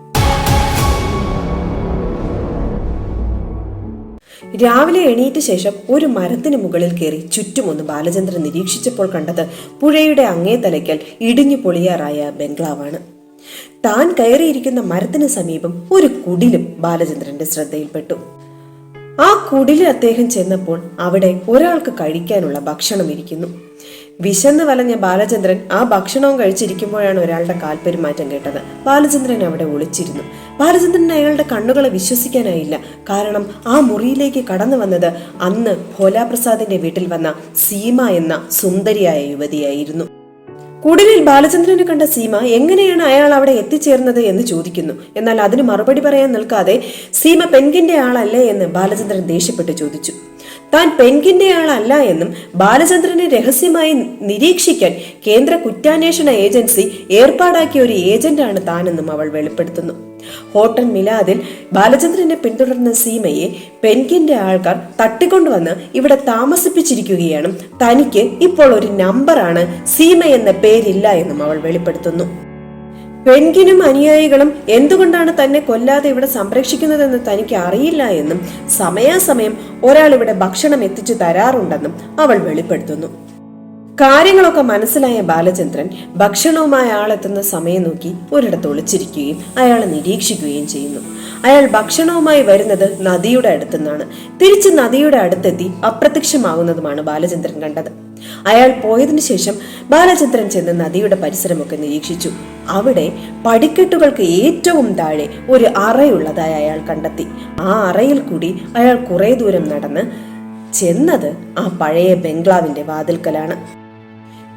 രാവിലെ എണീറ്റ ശേഷം ഒരു മരത്തിന് മുകളിൽ കയറി ചുറ്റുമൊന്ന് ബാലചന്ദ്രൻ നിരീക്ഷിച്ചപ്പോൾ കണ്ടത് പുഴയുടെ അങ്ങേ തലയ്ക്കൽ ഇടിഞ്ഞു പൊളിയാറായ ബംഗ്ലാവാണ്. താൻ കയറിയിരിക്കുന്ന മരത്തിന് സമീപം ഒരു കുടിലും ബാലചന്ദ്രന്റെ ശ്രദ്ധയിൽപ്പെട്ടു. ആ കുടിലിൽ അദ്ദേഹം ചെന്നപ്പോൾ അവിടെ ഒരാൾക്ക് കഴിക്കാനുള്ള ഭക്ഷണം ഇരിക്കുന്നു. വിശന്ന് വലഞ്ഞ ബാലചന്ദ്രൻ ആ ഭക്ഷണവും കഴിച്ചിരിക്കുമ്പോഴാണ് ഒരാളുടെ കാൽപ്പെരുമാറ്റം കേട്ടത്. ബാലചന്ദ്രൻ അവിടെ ഒളിച്ചിരുന്നു. ബാലചന്ദ്രൻ അയാളുടെ കണ്ണുകളെ വിശ്വസിക്കാനായില്ല. കാരണം ആ മുറിയിലേക്ക് കടന്നു വന്നത് അന്ന് ഭോലാപ്രസാദിന്റെ വീട്ടിൽ വന്ന സീമ എന്ന സുന്ദരിയായ യുവതിയായിരുന്നു. കുടിലിൽ ബാലചന്ദ്രനെ കണ്ട സീമ എങ്ങനെയാണ് അയാൾ അവിടെ എത്തിച്ചേർന്നത് എന്ന് ചോദിക്കുന്നു. എന്നാൽ അതിന് മറുപടി പറയാൻ നിൽക്കാതെ സീമ പെൻകിന്റെ ആളല്ലേ? എന്ന് ബാലചന്ദ്രൻ ദേഷ്യപ്പെട്ട് ചോദിച്ചു. താൻ പെൻകിന്റെ ആളല്ല എന്നും ബാലചന്ദ്രനെ രഹസ്യമായി നിരീക്ഷിക്കാൻ കേന്ദ്ര കുറ്റാന്വേഷണ ഏജൻസി ഏർപ്പാടാക്കിയ ഒരു ഏജന്റാണ് താനെന്നും അവൾ വെളിപ്പെടുത്തുന്നു. ഹോട്ടൽ മിലാദിൽ ബാലചന്ദ്രനെ പിന്തുടർന്ന സീമയെ പെൻകിന്റെ ആൾക്കാർ തട്ടിക്കൊണ്ടുവന്ന് ഇവിടെ താമസിപ്പിച്ചിരിക്കുകയാണ്. തനിക്ക് ഇപ്പോൾ ഒരു നമ്പറാണ് സീമ എന്ന പേരില്ല എന്നും അവൾ വെളിപ്പെടുത്തുന്നു. പെൻകിനും അനുയായികളും എന്തുകൊണ്ടാണ് തന്നെ കൊല്ലാതെ ഇവിടെ സംരക്ഷിക്കുന്നതെന്ന് തനിക്ക് അറിയില്ല എന്നും സമയാസമയം ഒരാൾ ഇവിടെ ഭക്ഷണം എത്തിച്ചു തരാറുണ്ടെന്നും അവൾ വെളിപ്പെടുത്തുന്നു. കാര്യങ്ങളൊക്കെ മനസ്സിലായ ബാലചന്ദ്രൻ ഭക്ഷണവുമായി ആളെത്തുന്ന സമയം നോക്കി ഒരിടത്ത് ഒളിച്ചിരിക്കുകയും അയാളെ നിരീക്ഷിക്കുകയും ചെയ്യുന്നു. അയാൾ ഭക്ഷണവുമായി വരുന്നത് നദിയുടെ അടുത്തുനിന്നാണ്. തിരിച്ച് നദിയുടെ അടുത്തെത്തി അപ്രത്യക്ഷമാകുന്നതുമാണ് ബാലചന്ദ്രൻ കണ്ടത്. അയാൾ പോയതിനു ശേഷം ബാലചന്ദ്രൻ ചെന്ന് നദിയുടെ പരിസരമൊക്കെ നിരീക്ഷിച്ചു. അവിടെ പടിക്കെട്ടുകൾക്ക് ഏറ്റവും താഴെ ഒരു അറയുള്ളതായി അയാൾ കണ്ടെത്തി. ആ അറയിൽ കൂടി അയാൾ കുറെ ദൂരം നടന്ന് ചെന്നത് ആ പഴയ ബംഗ്ലാവിന്റെ വാതിൽക്കലാണ്.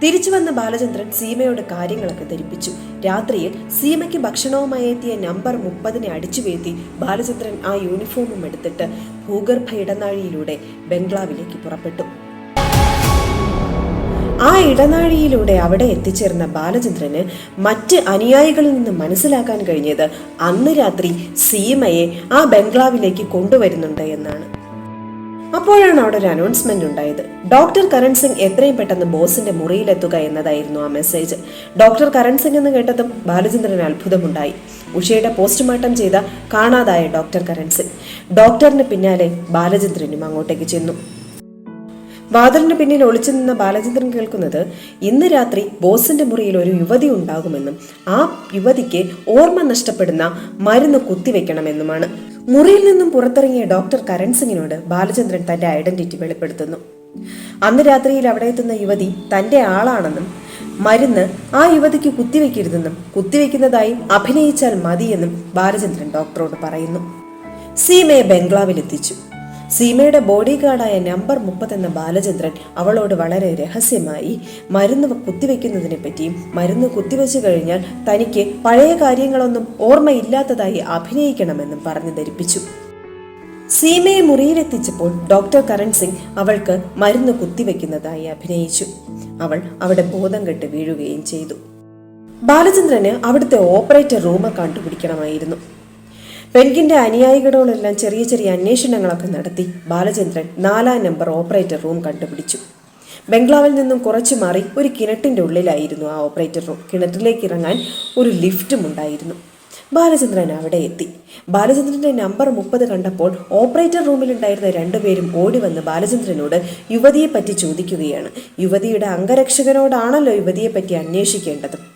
തിരിച്ചു വന്ന ബാലചന്ദ്രൻ സീമയോട് കാര്യങ്ങളൊക്കെ ധരിപ്പിച്ചു. രാത്രിയിൽ സീമയ്ക്ക് ഭക്ഷണവുമായി എത്തിയ നമ്പർ മുപ്പതിനെ അടിച്ചു വീഴ്ത്തി ബാലചന്ദ്രൻ ആ യൂണിഫോമും എടുത്തിട്ട് ഭൂഗർഭ ഇടനാഴിയിലൂടെ ബംഗ്ലാവിലേക്ക് പുറപ്പെട്ടു. ആ ഇടനാഴിയിലൂടെ അവിടെ എത്തിച്ചേർന്ന ബാലചന്ദ്രന് മറ്റ് അനുയായികളിൽ നിന്ന് മനസ്സിലാക്കാൻ കഴിഞ്ഞത് അന്ന് രാത്രി സീമയെ ആ ബംഗ്ലാവിലേക്ക് കൊണ്ടുവരുന്നുണ്ട് എന്നാണ്. അപ്പോഴാണ് അവിടെ ഒരു അനൗൺസ്മെന്റ് ഉണ്ടായത്. ഡോക്ടർ കരൺ സിംഗ് എത്രയും പെട്ടെന്ന് ബോസിന്റെ മുറിയിലെത്തുക എന്നതായിരുന്നു ആ മെസ്സേജ് ഡോക്ടർ കരൺ സിംഗ് എന്ന് കേട്ടതും ബാലചന്ദ്രന് അത്ഭുതമുണ്ടായി. ഉഷയുടെ പോസ്റ്റ്മോർട്ടം ചെയ്ത കാണാതായ ഡോക്ടർ കരൺ സിംഗ്. ഡോക്ടറിന് പിന്നാലെ ബാലചന്ദ്രനും അങ്ങോട്ടേക്ക് ചെന്നു. വാതിലിന് പിന്നിൽ ഒളിച്ചു നിന്ന ബാലചന്ദ്രൻ കേൾക്കുന്നത് ഇന്ന് രാത്രി ബോസിന്റെ മുറിയിൽ ഒരു യുവതി ഉണ്ടാകുമെന്നും ആ യുവതിക്ക് ഓർമ്മ നഷ്ടപ്പെടുന്ന മരുന്ന് കുത്തിവെക്കണമെന്നുമാണ്. മുറിയിൽ നിന്നും പുറത്തിറങ്ങിയ ഡോക്ടർ കരൺ സിംഗിനോട് ബാലചന്ദ്രൻ തന്റെ ഐഡന്റിറ്റി വെളിപ്പെടുത്തുന്നു. അന്ന് രാത്രിയിൽ അവിടെ എത്തുന്ന യുവതി തന്റെ ആളാണെന്നും മരുന്ന് ആ യുവതിക്ക് കുത്തിവെക്കരുതെന്നും കുത്തിവെക്കുന്നതായും അഭിനയിച്ചാൽ മതിയെന്നും ബാലചന്ദ്രൻ ഡോക്ടറോട് പറയുന്നു. സീമയെ ബംഗ്ലാവിലെത്തിച്ചു സീമയുടെ ബോഡി ഗാർഡായ നമ്പർ മുപ്പത് എന്ന ബാലചന്ദ്രൻ അവളോട് വളരെ രഹസ്യമായി മരുന്ന് കുത്തിവെക്കുന്നതിനെ പറ്റിയും മരുന്ന് കുത്തിവെച്ചു കഴിഞ്ഞാൽ തനിക്ക് പഴയ കാര്യങ്ങളൊന്നും ഓർമ്മയില്ലാത്തതായി അഭിനയിക്കണമെന്നും പറഞ്ഞു ധരിപ്പിച്ചു. സീമയെ മുറിയിലെത്തിച്ചപ്പോൾ ഡോക്ടർ കരൺ സിംഗ് അവൾക്ക് മരുന്ന് കുത്തിവെക്കുന്നതായി അഭിനയിച്ചു. അവൾ അവിടെ ബോധം കെട്ട് വീഴുകയും ചെയ്തു. ബാലചന്ദ്രന് അവിടുത്തെ ഓപ്പറേറ്റർ റൂമ് കണ്ടുപിടിക്കണമായിരുന്നു. പെൻകിന്റെ അനുയായികളോടെല്ലാം ചെറിയ ചെറിയ അന്വേഷണങ്ങളൊക്കെ നടത്തി ബാലചന്ദ്രൻ നാലാം നമ്പർ ഓപ്പറേറ്റർ റൂം കണ്ടുപിടിച്ചു. ബംഗ്ലാവിൽ നിന്നും കുറച്ചു മാറി ഒരു കിണറ്റിന്റെ ഉള്ളിലായിരുന്നു ആ ഓപ്പറേറ്റർ റൂം. കിണറ്റിലേക്ക് ഇറങ്ങാൻ ഒരു ലിഫ്റ്റും ഉണ്ടായിരുന്നു. ബാലചന്ദ്രൻ അവിടെ എത്തി. ബാലചന്ദ്രന്റെ നമ്പർ മുപ്പത് കണ്ടപ്പോൾ ഓപ്പറേറ്റർ റൂമിലുണ്ടായിരുന്ന രണ്ടുപേരും ഓടി വന്ന് ബാലചന്ദ്രനോട് യുവതിയെപ്പറ്റി ചോദിക്കുകയാണ്. യുവതിയുടെ അംഗരക്ഷകനോടാണല്ലോ യുവതിയെപ്പറ്റി അന്വേഷിക്കേണ്ടത്?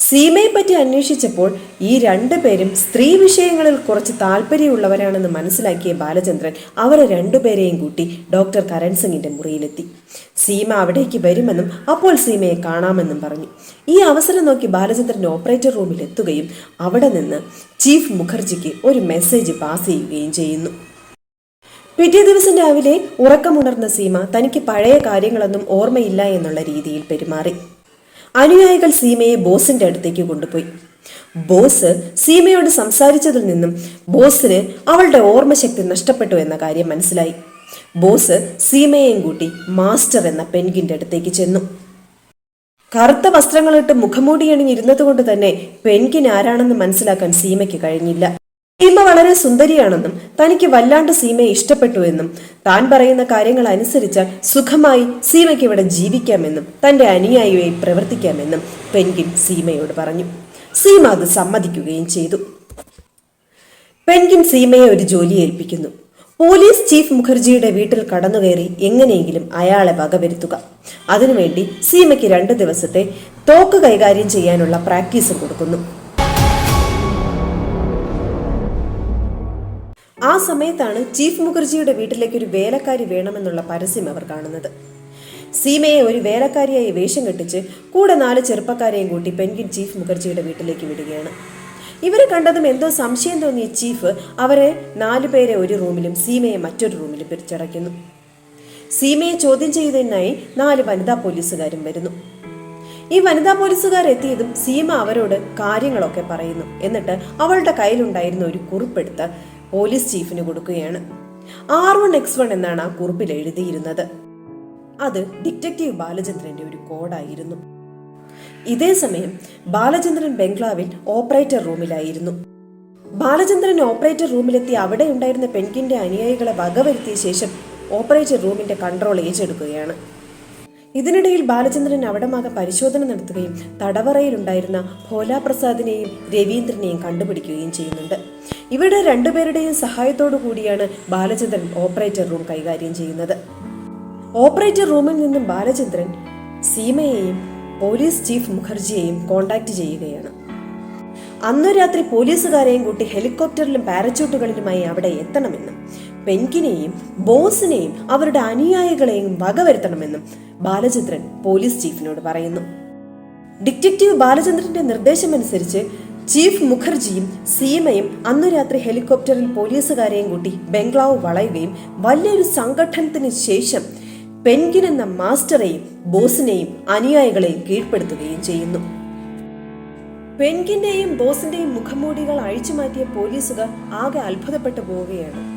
സീമയെ പറ്റി അന്വേഷിച്ചപ്പോൾ ഈ രണ്ടു പേരും സ്ത്രീ വിഷയങ്ങളിൽ കുറച്ച് താല്പര്യമുള്ളവരാണെന്ന് മനസ്സിലാക്കിയ ബാലചന്ദ്രൻ അവരെ രണ്ടുപേരെയും കൂട്ടി ഡോക്ടർ കരൺ സിംഗിന്റെ മുറിയിലെത്തി. സീമ അവിടേക്ക് വരുമെന്നും അപ്പോൾ സീമയെ കാണാമെന്നും പറഞ്ഞു. ഈ അവസരം നോക്കി ബാലചന്ദ്രൻ ഓപ്പറേറ്റർ റൂമിൽ എത്തുകയും അവിടെ നിന്ന് ചീഫ് മുഖർജിക്ക് ഒരു മെസ്സേജ് പാസ് ചെയ്യുകയും ചെയ്യുന്നു. പിറ്റേ ദിവസം രാവിലെ ഉറക്കമുണർന്ന സീമ തനിക്ക് പഴയ കാര്യങ്ങളൊന്നും ഓർമ്മയില്ല എന്നുള്ള രീതിയിൽ പെരുമാറി. അനുയായികൾ സീമയെ ബോസിന്റെ അടുത്തേക്ക് കൊണ്ടുപോയി. ബോസ് സീമയോട് സംസാരിച്ചതിൽ നിന്നും ബോസിന് അവളുടെ ഓർമ്മശക്തി നഷ്ടപ്പെട്ടു എന്ന കാര്യം മനസ്സിലായി. ബോസ് സീമയെയും കൂട്ടി മാസ്റ്റർ എന്ന പെൻഗിന്റെ അടുത്തേക്ക് ചെന്നു. കറുത്ത വസ്ത്രങ്ങളിട്ട് മുഖംമൂടി തന്നെ പെൻഗിൻ ആരാണെന്ന് മനസ്സിലാക്കാൻ സീമയ്ക്ക് കഴിഞ്ഞില്ല. സീമ വളരെ സുന്ദരിയാണെന്നും തനിക്ക് വല്ലാണ്ട് സീമയെ ഇഷ്ടപ്പെട്ടു എന്നും താൻ പറയുന്ന കാര്യങ്ങൾ അനുസരിച്ചാൽ സുഖമായി സീമയ്ക്ക് ഇവിടെ ജീവിക്കാമെന്നും തന്റെ അനുയായിയായി പ്രവർത്തിക്കാമെന്നും പെൻഗിൻ സീമയോട് പറഞ്ഞു. സീമ അത് സമ്മതിക്കുകയും ചെയ്തു. പെൻഗിൻ സീമയെ ഒരു ജോലി ഏൽപ്പിക്കുന്നു. പോലീസ് ചീഫ് മുഖർജിയുടെ വീട്ടിൽ കടന്നുകയറി എങ്ങനെയെങ്കിലും അയാളെ വകവരുത്തുക. അതിനുവേണ്ടി സീമയ്ക്ക് രണ്ട് ദിവസത്തെ തോക്ക് കൈകാര്യം ചെയ്യാനുള്ള പ്രാക്ടീസും കൊടുക്കുന്നു. ആ സമയത്താണ് ചീഫ് മുഖർജിയുടെ വീട്ടിലേക്ക് ഒരു വേലക്കാരി വേണമെന്നുള്ള പരസ്യം അവർ കാണുന്നത്. സീമയെ ഒരു വേലക്കാരിയായി വേഷം കെട്ടിച്ച് കൂടെ നാല് ചെറുപ്പക്കാരെയും കൂട്ടി പെൻഗിൻ ചീഫ് മുഖർജിയുടെ വീട്ടിലേക്ക് വിടുകയാണ്. ഇവരെ കണ്ടതും എന്തോ സംശയം തോന്നിയ ചീഫ് അവരെ നാലുപേരെ ഒരു റൂമിലും സീമയെ മറ്റൊരു റൂമിലും പിരിച്ചടയ്ക്കുന്നു. സീമയെ ചോദ്യം ചെയ്തതിനായി നാല് വനിതാ പോലീസുകാരും വരുന്നു. ഈ വനിതാ പോലീസുകാർ എത്തിയതും സീമ അവരോട് കാര്യങ്ങളൊക്കെ പറയുന്നു. എന്നിട്ട് അവളുടെ കയ്യിലുണ്ടായിരുന്ന ഒരു കുറിപ്പെടുത്ത് പോലീസ് ചീഫിന് കൊടുക്കുകയാണ്. ആർ വൺ എക്സ് വൺ എന്നാണ് ആ കുറിപ്പിൽ എഴുതിയിരുന്നത്. അത് ഡിറ്റക്റ്റീവ് ബാലചന്ദ്രന്റെ ഒരു കോഡായിരുന്നു. ഇതേ സമയം ബാലചന്ദ്രൻ ബംഗ്ലാവിൽ ഓപ്പറേറ്റർ റൂമിലായിരുന്നു. ബാലചന്ദ്രൻ ഓപ്പറേറ്റർ റൂമിലെത്തി അവിടെ ഉണ്ടായിരുന്ന പെൺകിന്റെ അനുയായികളെ വകവരുത്തിയ ശേഷം ഓപ്പറേറ്റർ റൂമിന്റെ കൺട്രോൾ ഏറ്റെടുക്കുകയാണ് ഇതിനിടയിൽ ബാലചന്ദ്രൻ അവിടമാകെ പരിശോധന നടത്തുകയും തടവറയിലുണ്ടായിരുന്ന ഭോലാ പ്രസാദിനെയും രവീന്ദ്രനെയും കണ്ടുപിടിക്കുകയും ചെയ്യുന്നുണ്ട്. ഇവരുടെ രണ്ടുപേരുടെയും സഹായത്തോടു കൂടിയാണ് ബാലചന്ദ്രൻ ഓപ്പറേറ്റർ റൂം കൈകാര്യം ചെയ്യുന്നത്. ഓപ്പറേറ്റർ റൂമിൽ നിന്നും ബാലചന്ദ്രൻ സീമയെയും പോലീസ് ചീഫ് മുഖർജിയെയും കോണ്ടാക്ട് ചെയ്യുകയാണ്. അന്നു രാത്രി പോലീസുകാരെയും കൂട്ടി ഹെലികോപ്റ്ററിലും പാരച്യൂട്ടുകളിലുമായി അവിടെ എത്തണമെന്നും പെൻകിനെയും ബോസിനെയും അവരുടെ അനുയായികളെയും വകവരുത്തണമെന്നും ബാലചന്ദ്രൻ പോലീസ് ചീഫിനോട് പറയുന്നു. ഡിറ്റക്റ്റീവ് ബാലചന്ദ്രന്റെ നിർദ്ദേശമനുസരിച്ച് ചീഫ് മുഖർജിയും സീമയും അന്നു രാത്രി ഹെലികോപ്റ്ററിൽ പോലീസുകാരെയും കൂട്ടി ബംഗ്ലാവ് വളയുകയും വലിയൊരു സംഘട്ടനത്തിന് ശേഷം പെൻഗിൻ എന്ന മാസ്റ്ററെയും ബോസിനെയും അനുയായികളെയും കീഴ്പ്പെടുത്തുകയും ചെയ്യുന്നു. പെൻകിന്റെയും ബോസിന്റെയും മുഖംമൂടികൾ അഴിച്ചുമാറ്റിയ പോലീസുകാർ ആകെ അത്ഭുതപ്പെട്ടു പോവുകയാണ്.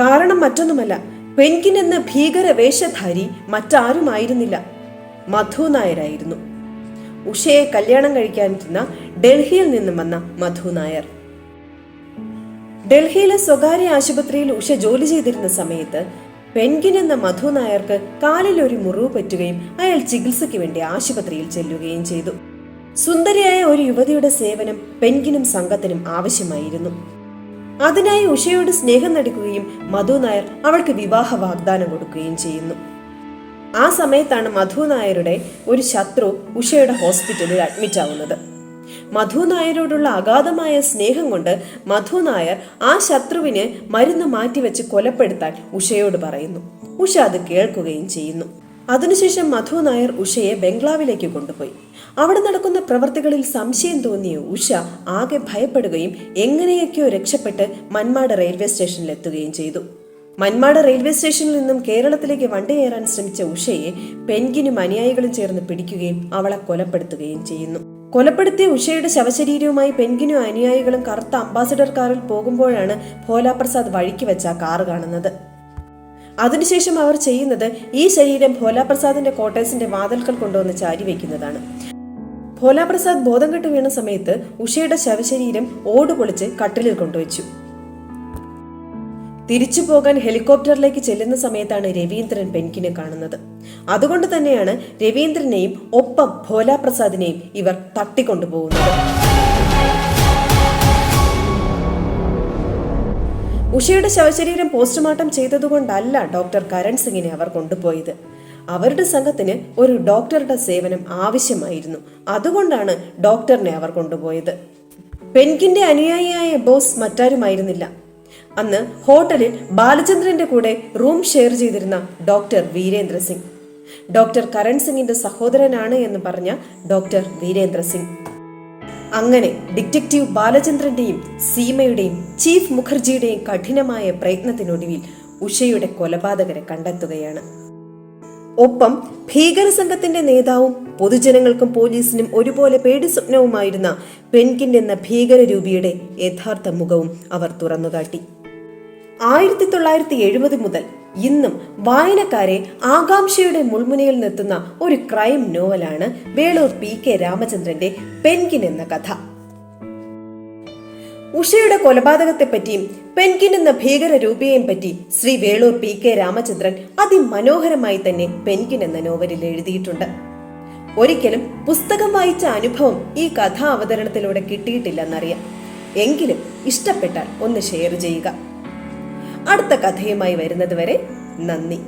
കാരണം മറ്റൊന്നുമല്ല. പെൻകിൻ എന്ന ഭീകര വേഷധാരി മറ്റാരുമായിരുന്നില്ല. മധു നായരായിരുന്നു. ഉഷയെ കല്യാണം കഴിക്കാനിരുന്ന ഡൽഹിയിൽ നിന്നും വന്ന മധു നായർ. ഡൽഹിയിലെ സ്വകാര്യ ആശുപത്രിയിൽ ഉഷ ജോലി ചെയ്തിരുന്ന സമയത്ത് പെൻഗിൻ എന്ന മധു നായർക്ക് കാലിൽ ഒരു മുറിവ് പറ്റുകയും അയാൾ ചികിത്സയ്ക്ക് വേണ്ടി ആശുപത്രിയിൽ ചെല്ലുകയും ചെയ്തു. സുന്ദരിയായ ഒരു യുവതിയുടെ സേവനം പെൻഗിനും സംഘത്തിനും ആവശ്യമായിരുന്നു. അതിനായി ഉഷയോട് സ്നേഹം നടിക്കുകയും മധു നായർ അവൾക്ക് വിവാഹ വാഗ്ദാനം കൊടുക്കുകയും ചെയ്യുന്നു. ആ സമയത്താണ് മധു നായരുടെ ഒരു ശത്രു ഉഷയുടെ ഹോസ്പിറ്റലിൽ അഡ്മിറ്റ് ആവുന്നത്. മധു നായരോടുള്ള അഗാധമായ സ്നേഹം കൊണ്ട് മധു നായർ ആ ശത്രുവിന് മരുന്ന് മാറ്റിവെച്ച് കൊലപ്പെടുത്താൻ ഉഷയോട് പറയുന്നു. ഉഷ അത് കേൾക്കുകയും ചെയ്യുന്നു. അതിനുശേഷം മധു നായർ ഉഷയെ ബംഗ്ലാവിലേക്ക് കൊണ്ടുപോയി. അവിടെ നടക്കുന്ന പ്രവർത്തികളിൽ സംശയം തോന്നിയ ഉഷ ആകെ ഭയപ്പെടുകയും എങ്ങനെയൊക്കെയോ രക്ഷപ്പെട്ട് മന്മാട് റെയിൽവേ സ്റ്റേഷനിൽ എത്തുകയും ചെയ്തു. മന്മാട് റെയിൽവേ സ്റ്റേഷനിൽ നിന്നും കേരളത്തിലേക്ക് വണ്ടി കയറാൻ ശ്രമിച്ച ഉഷയെ പെൻഗിനും അനുയായികളും ചേർന്ന് പിടിക്കുകയും അവളെ കൊലപ്പെടുത്തുകയും ചെയ്യുന്നു. കൊലപ്പെടുത്തിയ ഉഷയുടെ ശവശരീരവുമായി പെൻഗിനും അനുയായികളും കറുത്ത അംബാസഡർ കാറിൽ പോകുമ്പോഴാണ് ഭോലാപ്രസാദ് വഴിക്ക് വെച്ച കാർ കാണുന്നത്. അതിനുശേഷം അവർ ചെയ്യുന്നത് ഈ ശരീരം ഭോലാപ്രസാദിന്റെ കോട്ടേഴ്സിന്റെ വാതിൽക്കൽ കൊണ്ടുവന്ന് ചാരി വയ്ക്കുന്നതാണ് ഭോലാപ്രസാദ് ബോധം കെട്ട് വീണ സമയത്ത് ഉഷയുടെ ശവശരീരം ഓടുപൊളിച്ച് കട്ടിലിൽ കൊണ്ടുവച്ചു. തിരിച്ചു പോകാൻ ഹെലികോപ്റ്ററിലേക്ക് ചെല്ലുന്ന സമയത്താണ് രവീന്ദ്രൻ പെൻകിനെ കാണുന്നത്. അതുകൊണ്ട് തന്നെയാണ് രവീന്ദ്രനെയും ഒപ്പം ഭോലാപ്രസാദിനെയും ഇവർ തട്ടിക്കൊണ്ടുപോകുന്നത്. ഉഷയുടെ ശവശരീരം പോസ്റ്റ്മോർട്ടം ചെയ്തതുകൊണ്ടല്ല ഡോക്ടർ കരൺ സിംഗിനെ അവർ കൊണ്ടുപോയത്. അവരുടെ സംഘത്തിന് ഒരു ഡോക്ടറുടെ സേവനം ആവശ്യമായിരുന്നു. അതുകൊണ്ടാണ് ഡോക്ടറിനെ അവർ കൊണ്ടുപോയത്. പെൻകിന്റെ അനുയായിയായ ബോസ് മറ്റാരുമായിരുന്നില്ല. അന്ന് ഹോട്ടലിൽ ബാലചന്ദ്രന്റെ കൂടെ റൂം ഷെയർ ചെയ്തിരുന്ന ഡോക്ടർ വീരേന്ദ്ര സിംഗ്. ഡോക്ടർ കരൺ സിംഗിന്റെ സഹോദരനാണ് എന്ന് പറഞ്ഞ ഡോക്ടർ വീരേന്ദ്ര സിംഗ്. അങ്ങനെ ഡിറ്റക്റ്റീവ് ബാലചന്ദ്രന്റെയും സീമയുടെയും ചീഫ് മുഖർജിയുടെയും കഠിനമായ പ്രയത്നത്തിനൊടുവിൽ ഉഷയുടെ കൊലപാതകരെ കണ്ടെത്തുകയാണ്. ഒപ്പം ഭീകര സംഘത്തിന്റെ നേതാവും പൊതുജനങ്ങൾക്കും പോലീസിനും ഒരുപോലെ പേടി സ്വപ്നവുമായിരുന്ന പെൻകിൻ എന്ന ഭീകരരൂപിയുടെ യഥാർത്ഥ മുഖവും അവർ തുറന്നുകാട്ടി. ആയിരത്തി തൊള്ളായിരത്തി എഴുപത് മുതൽ ഇന്നും വായനക്കാരെ ആകാംക്ഷയുടെ മുൾമുനയിൽ നിർത്തുന്ന ഒരു ക്രൈം നോവലാണ് വേളൂർ പി കെ രാമചന്ദ്രന്റെ പെൻകിൻ എന്ന കഥ. ഉഷയുടെ കൊലപാതകത്തെപ്പറ്റിയും പെൻകിൻ എന്ന ഭീകര രൂപയെയും പറ്റി ശ്രീ വേളൂർ പി കെ രാമചന്ദ്രൻ അതിമനോഹരമായി തന്നെ പെൻകിൻ എന്ന നോവലിൽ എഴുതിയിട്ടുണ്ട്. ഒരിക്കലും പുസ്തകം വായിച്ച അനുഭവം ഈ കഥാ അവതരണത്തിലൂടെ കിട്ടിയിട്ടില്ലെന്നറിയാം. എങ്കിലും ഇഷ്ടപ്പെട്ടാൽ ഒന്ന് ഷെയർ ചെയ്യുക. അടുത്ത കഥയുമായി വരുന്നതുവരെ നന്ദി.